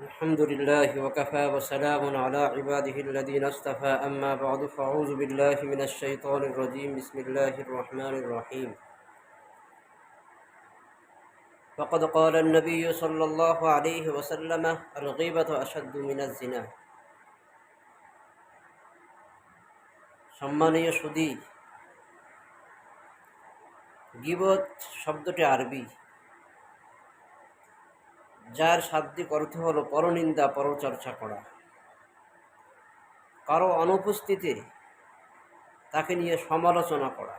الحمد لله وكفى وسلام على عباده الذين اصطفى أما بعد فأعوذ بالله من الشيطان الرجيم بسم الله الرحمن الرحيم فقد قال النبي صلى الله عليه وسلم الغيبة أشد من الزنا সম্মানীয় সুদী গিবত শব্দটি আরবি যার শাব্দিক অর্থ হলো পরনিন্দা, পরচর্চা করা। কারও অনুপস্থিতি তাকে নিয়ে সমালোচনা করা।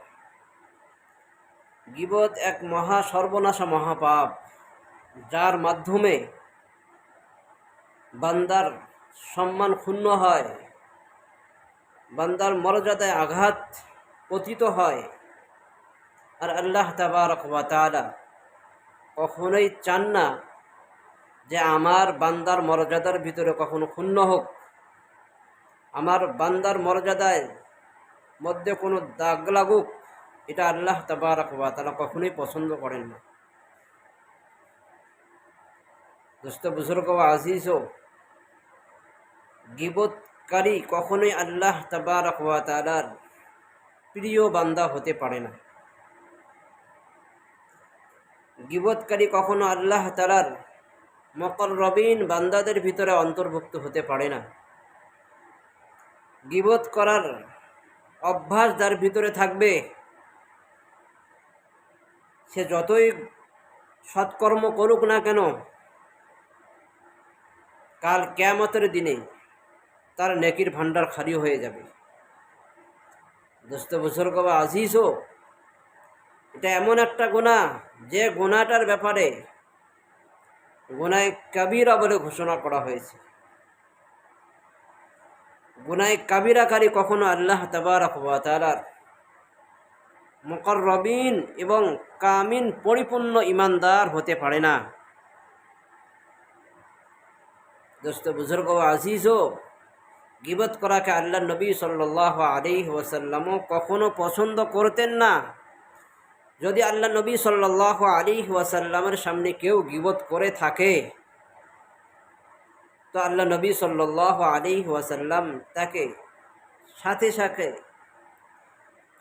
গিবত এক মহা সর্বনাশা মহাপাপ, যার মাধ্যমে বান্দার সম্মান ক্ষুণ্ণ হয়, বান্দার মর্যাদায় আঘাত পতিত হয়। আর আল্লাহ ওয়া তাআলা কখনোই চান না যে আমার বান্দার মর্যাদার ভিতরে কখনো ক্ষুণ্ণ হোক। আমার বান্দার মর্যাদায় মধ্যে কোনো দাগ লাগুক, এটা আল্লাহ তাবারক ওয়া তাআলা কখনোই পছন্দ করেন না। দোস্ত, বুজুর্গ ও আজিজ ও গিবতকারী কখনোই আল্লাহ তাবারক ওয়া তাআলার প্রিয় বান্দা হতে পারে না। গিবতকারী কখনো আল্লাহ তালার মকর রবিন বান্দাদের ভিতরে অন্তর্ভুক্ত হতে পারে না। গিবত করার অভ্যাস যার ভিতরে থাকবে, সে যতই সৎকর্ম করুক না কেন, কাল কেয়ামতের দিনে তার নেকির ভাণ্ডার খালি হয়ে যাবে। দোস্ত বছর কবা আজিজও, এটা এমন একটা গোনা যে গোনাটার ব্যাপারে গোনায় কাবিরা বলে ঘোষণা করা হয়েছে। গুনায় কাবিরাকারী কখনো আল্লাহ তালার মকর রবিন এবং কামিন পরিপূর্ণ ইমানদার হতে পারে না। দোস্ত, বুজুর্গ আজিজও গিবত করাকে আল্লাহ নবী সাল্লাহ আলি ওয়াসাল্লামও কখনো পছন্দ করতেন না। যদি আল্লাহ নবী সাল্লাহ আলী ওয়াসাল্লামের সামনে কেউ গিবত করে থাকে, তো আল্লাহ নবী সাল্লাহ আলী ওয়াসাল্লাম তাকে সাথে সাথে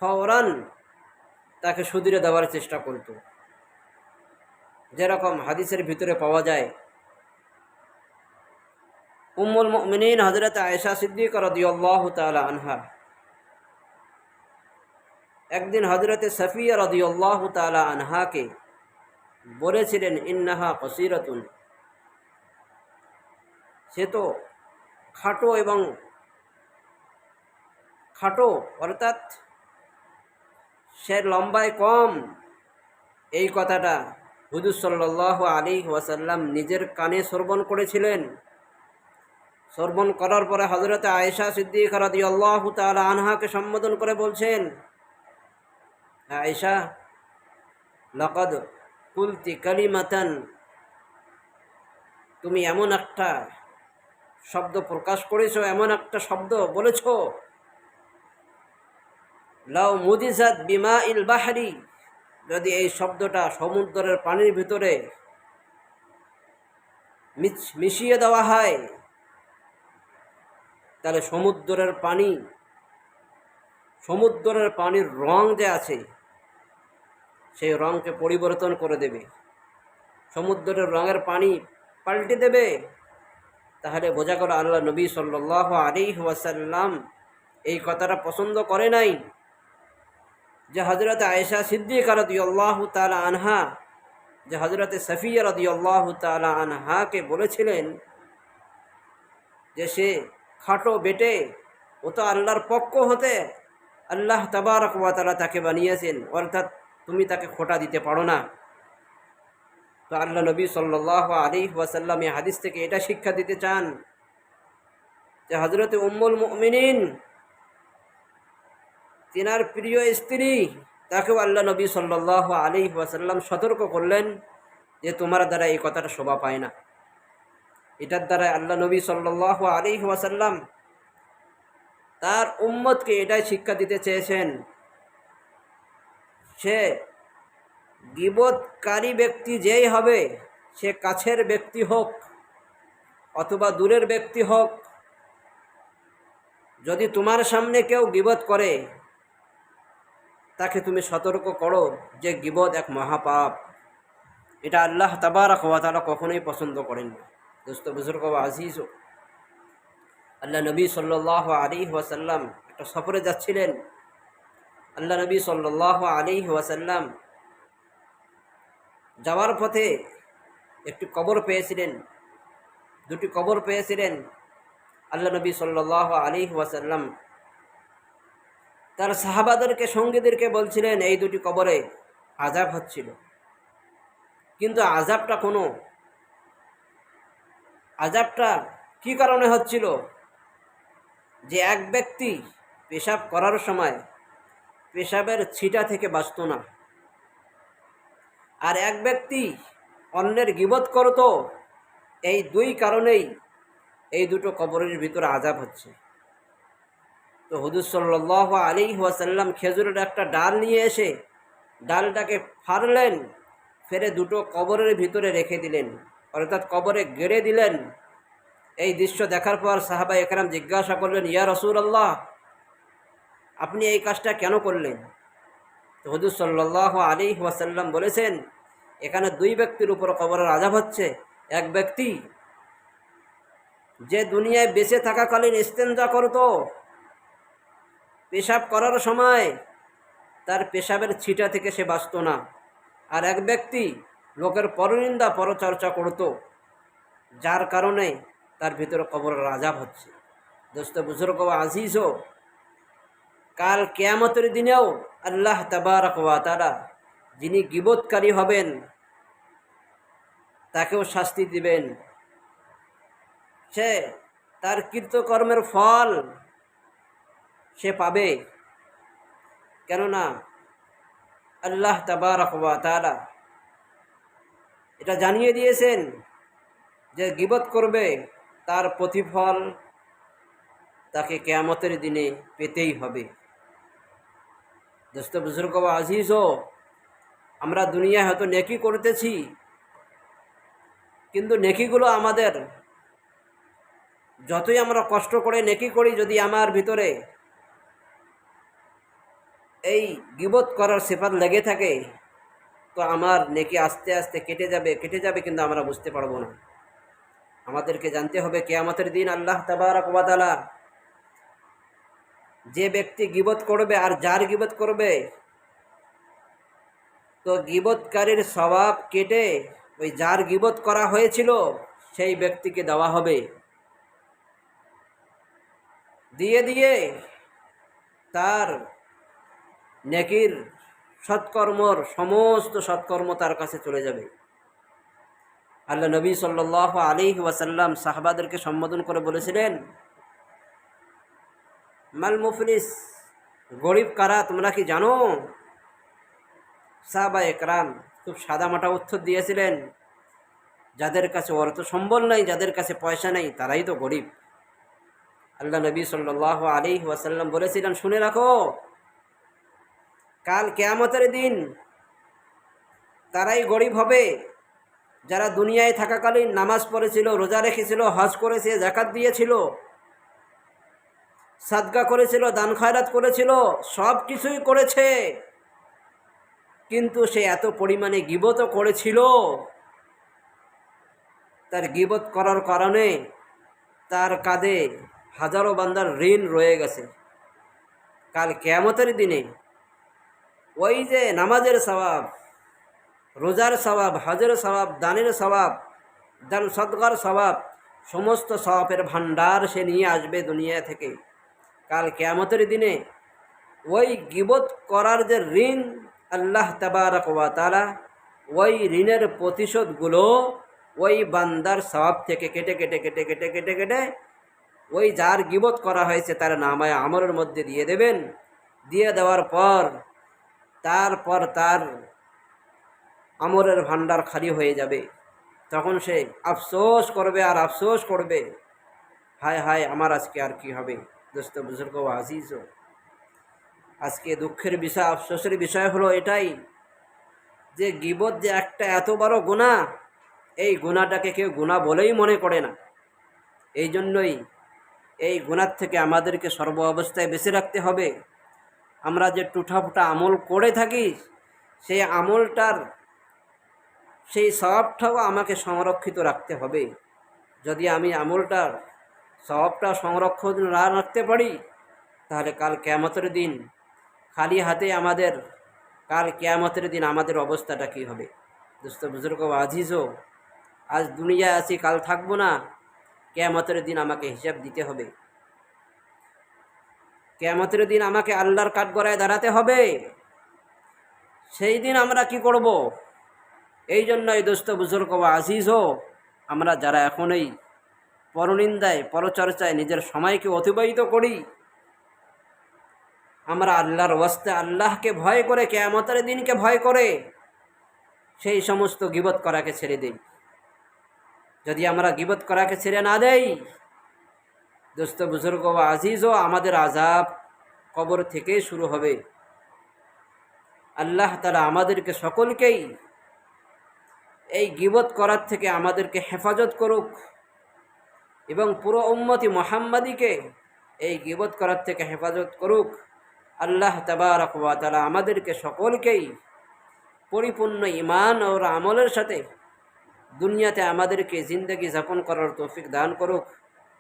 ফওরান তাকে সুদিরে দেওয়ার চেষ্টা করত। যেরকম হাদিসের ভিতরে পাওয়া যায়, উম্মুল মিনীন হজরত আয়েশা সিদ্দিক রদিয়াল্লাহ তালা আনহা একদিন হজরতে সফিয়া রদিউল্লাহ তালা আনহাকে বলেছিলেন, ইন্নাহা কসিরতুন সে তো খাটো এবং খাটো, অর্থাৎ সে লম্বায় কম। এই কথাটা হুজুর সাল্লাহ আলী ওয়াসাল্লাম নিজের কানে শ্রবণ করেছিলেন। শ্রবণ করার পরে হজরতে আয়েশা সিদ্দিক রাদি আল্লাহ তালা আনহাকে সম্বোধন করে বলছেন আয়েশা, লকদ কুলতি কালিমাতান। তুমি এমন একটা শব্দ প্রকাশ করেছ, এমন একটা শব্দ বলেছ। লাউ মুদিজাত বিমা ইল বাহারি। যদি এই শব্দটা সমুদ্রের পানির ভিতরে মিশিয়ে দেওয়া হয়, তাহলে সমুদ্রের পানি, সমুদ্রের পানির রং যে আছে সেই রঙকে পরিবর্তন করে দেবে। সমুদ্রের রঙের পানি পাল্টে দেবে। তাহলে বোঝা গেল আল্লাহ নবী সাল্লাহ আলী ওয়াসাল্লাম এই কথাটা পছন্দ করে নাই। যে হজরত আয়েশা সিদ্দিক আল্লাহ তালা আনহা, যে হজরত সফিয়া রদি আল্লাহ তালা আনহাকে বলেছিলেন যে সে খাটো বেটে ও তো আল্লাহর পক্ষ হতে আল্লাহ তবারক তাকে বানিয়েছেন। অর্থাৎ তুমি তাকে খোটা দিতে পারো না। তো আল্লাহ নবী সাল্লাহ আলী ওয়াসাল্লাম এই হাদিস থেকে এটা শিক্ষা দিতে চান যে হজরত উম্মুল মিনিন তিনার প্রিয় স্ত্রী, তাকেও আল্লাহ নবী সাল্লাহ আলী ওয়াসাল্লাম সতর্ক করলেন যে তোমার দ্বারা এই কথাটা শোভা পায় না। এটার দ্বারা আল্লাহ নবী সাল্লাহ আলী ওয়াসাল্লাম তার উম্মতকে এটাই শিক্ষা দিতে চেয়েছেন সে গিবতকারী ব্যক্তি যেই হবে, সে কাছের ব্যক্তি হোক অথবা দূরের ব্যক্তি হোক, যদি তোমার সামনে কেউ গিবত করে, তাকে তুমি সতর্ক করো যে গিবত এক মহাপাপ। এটা আল্লাহ তাবারক ওয়া তাআলা কখনোই পছন্দ করেন দোস্ত, বুজুর্গ আজিজ, আল্লাহ নবী সাল্লাহ আলী ওয়াসাল্লাম একটা সফরে যাচ্ছিলেন। আল্লাহ নবী সাল্লাহ আলী ওয়াসাল্লাম যাওয়ার পথে একটি কবর পেয়েছিলেন, দুটি কবর পেয়েছিলেন আল্লাহ নবী সাল্লাহ আলী ওয়াসাল্লাম। তার সাহাবাদেরকে, সঙ্গীদেরকে বলছিলেন, এই দুটি কবরে আজাব হচ্ছিল। কিন্তু আজাবটা কোনো। আজাবটা কি কারণে হচ্ছিল? যে এক ব্যক্তি পেশাব করার সময় পেশাবের ছিটা থেকে বাঁচত না। আর এক ব্যক্তি অন্যের গিবত করত, এই দুই কারণেই এই দুটো কবরের ভিতরে আজাব হচ্ছে। তো হুদুর সাল্লাহ আলী ওয়াসাল্লাম খেজুরের একটা ডাল নিয়ে এসে ডালটাকে ফাড়লেন, ফেরে দুটো কবরের ভিতরে রেখে দিলেন, অর্থাৎ কবরে গেড়ে দিলেন। এই দৃশ্য দেখার পর সাহাবা একরাম জিজ্ঞাসা করলেন, ইয়া রসুল আল্লাহ আপনি এই কাজটা কেন করলেন? তো হুদুর সাল্লাহ আলী ওয়াসাল্লাম বলেছেন, এখানে দুই ব্যক্তির উপর কবরের আজাব হচ্ছে। এক ব্যক্তি যে দুনিয়ায় বেঁচে থাকাকালীন ইস্তেঞ্জা করতো, পেশাব করার সময় তার পেশাবের ছিটা থেকে সে বাঁচত না। আর এক ব্যক্তি লোকের পরনিন্দা, পরচর্চা করত, যার কারণে তার ভিতরে কবরের আজাব হচ্ছে। দোস্ত, বুজুর্গ আজিজও কাল কেয়ামতের দিনেও আল্লাহ তাবারক তারা যিনি গিবতকারী হবেন, তাকেও শাস্তি দিবেন। সে তার কৃতকর্মের ফল সে পাবে। কেননা আল্লাহ তাবারক তাআলা এটা জানিয়ে দিয়েছেন যে গিবত করবে, তার প্রতিফল তাকে কেয়ামতের দিনে পেতেই হবে। দোস্ত বুজুর্গ আজিজও, আমরা দুনিয়ায় হয়তো নেকি করতেছি, কিন্তু নেকিগুলো আমাদের, যতই আমরা কষ্ট করে নেকি করি, যদি আমার ভিতরে এই গিবত করার সেফাত লেগে থাকে, তো আমার নেকি আস্তে আস্তে কেটে যাবে কেটে যাবে কিন্তু আমরা বুঝতে পারব না। আমাদেরকে জানতে হবে কেয়ামতের দিন আল্লাহ তাবারক ওয়াতালা যে ব্যক্তি গিবত করবে আর যার গিবত করবে, তো গিবতকারীর স্বভাব কেটে ওই যার গিবত করা হয়েছিল, সেই ব্যক্তিকে দেওয়া হবে। দিয়ে দিয়ে তার নেকির সৎকর্মর, সমস্ত সৎকর্ম তার কাছে চলে যাবে। আল্লাহ নবী সাল্লাহ আলী ওয়াসাল্লাম সাহাবাদেরকে সম্বোধন করে বলেছিলেন মাল মুফলিস, গরিব কারা, তোমরা কি জানো? সাহাবা একরাম খুব সাদামাটা উত্তর দিয়েছিলেন, যাদের কাছে অর্থ সম্বল নাই, যাদের কাছে পয়সা নেই, তারাই তো গরিব। আল্লাহ নবী সাল্লাহ আলী ওয়াসাল্লাম বলেছিলেন, শুনে রাখো, কাল কেয়ামতের দিন তারাই গরিব হবে। যারা দুনিয়ায় থাকাকালীন নামাজ পড়েছিল, রোজা রেখেছিল, হজ করেছে জাকাত দিয়েছিল সাদগা করেছিল, দান খয়রাত করেছিল, সব কিছুই করেছে। কিন্তু সে এত পরিমাণে গিবত করেছিল। তার গিবত করার কারণে তার কাঁধে হাজারো বান্দার ঋণ রয়ে গেছে। কাল কেয়ামতের দিনে ওই যে নামাজের স্বভাব, রোজার স্বভাব, হজের স্বভাব, দানের স্বভাব, দান সদগার স্বভাব, সমস্ত স্বভাবের ভাণ্ডার সে নিয়ে আসবে দুনিয়া থেকে। কাল কেয়ামতের দিনে ওই গিবত করার যে ঋণ আল্লাহ তাবারক তালা ওই ঋণের প্রতিশোধগুলো ওই বান্দার স্বভাব থেকে কেটে কেটে কেটে কেটে কেটে কেটে ওই যার গিবত করা হয়েছে তার নামায় আমলের মধ্যে দিয়ে দেবেন। দিয়ে দেওয়ার পর, তারপর তার আমরের ভাণ্ডার খালি হয়ে যাবে। তখন সে আফসোস করবে আর আফসোস করবে। হায় হায়, আমার আজকে আর কি হবে? দোস্ত বুজুর্গ আজিজ আজকে দুঃখের বিষয়, আফসোসের বিষয় হলো এটাই যে গিবত যে একটা এত বড় গুণা, এই গুণাটাকে কেউ গুণা বলেই মনে করে না। এই জন্যই এই গুণার থেকে আমাদেরকে সর্ব অবস্থায় বেঁচে রাখতে হবে। আমরা যে টুঠাফুটা আমল করে থাকি, সেই আমলটার, সেই স্বভাবটাও আমাকে সংরক্ষিত রাখতে হবে। যদি আমি আমলটার স্বভাবটা সংরক্ষণ না রাখতে পারি, তাহলে কাল কেয়ামতের দিন খালি হাতে আমাদের, কাল কেয়ামতের দিন আমাদের অবস্থাটা কী হবে? দোস্ত বুজুর্গ আজিজও, আজ দুনিয়ায় আছি, কাল থাকব না, কেয়ামতের দিন আমাকে হিসাব দিতে হবে। কেয়ামতের দিন আমাকে আল্লাহর কাঠগড়ায় দাঁড়াতে হবে। সেই দিন আমরা কি করব? এই জন্যই দোস্ত বুজুর্গ আজিজও, আমরা যারা এখনই পরনিন্দায়, পরচর্চায় নিজের সময়কে অতিবাহিত করি। আমরা আল্লাহর ওয়াস্তে আল্লাহকে ভয় করে, কেয়ামতের দিনকে ভয় করে, সেই সমস্ত গিবত করাকে ছেড়ে দেই। যদি আমরা গিবত করাকে ছেড়ে না দেই, দোস্ত বুজুর্গ বা আজিজও আমাদের আজাব কবর থেকেই শুরু হবে। আল্লাহ তালা আমাদেরকে সকলকেই এই গিবত করার থেকে আমাদেরকে হেফাজত করুক। এবং পুরো উম্মতি মোহাম্মদীকে এই গিবত করার থেকে হেফাজত করুক। আল্লাহ তালা আমাদেরকে সকলকেই পরিপূর্ণ ইমান ওর আমলের সাথে দুনিয়াতে আমাদেরকে জিন্দগি যাপন করার তৌফিক দান করুক।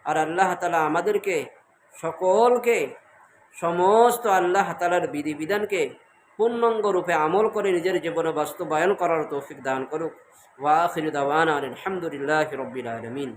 আর আল্লাহ তালা আমাদেরকে সকলকে সমস্ত আল্লাহ তালার বিধিবিধানকে পূর্ণাঙ্গ রূপে আমল করে নিজের জীবনে বাস্তবায়ন করার তৌফিক দান করুক। ওয়াখির দাওয়ান আলহামদুলিল্লাহ রবিল আলমিন।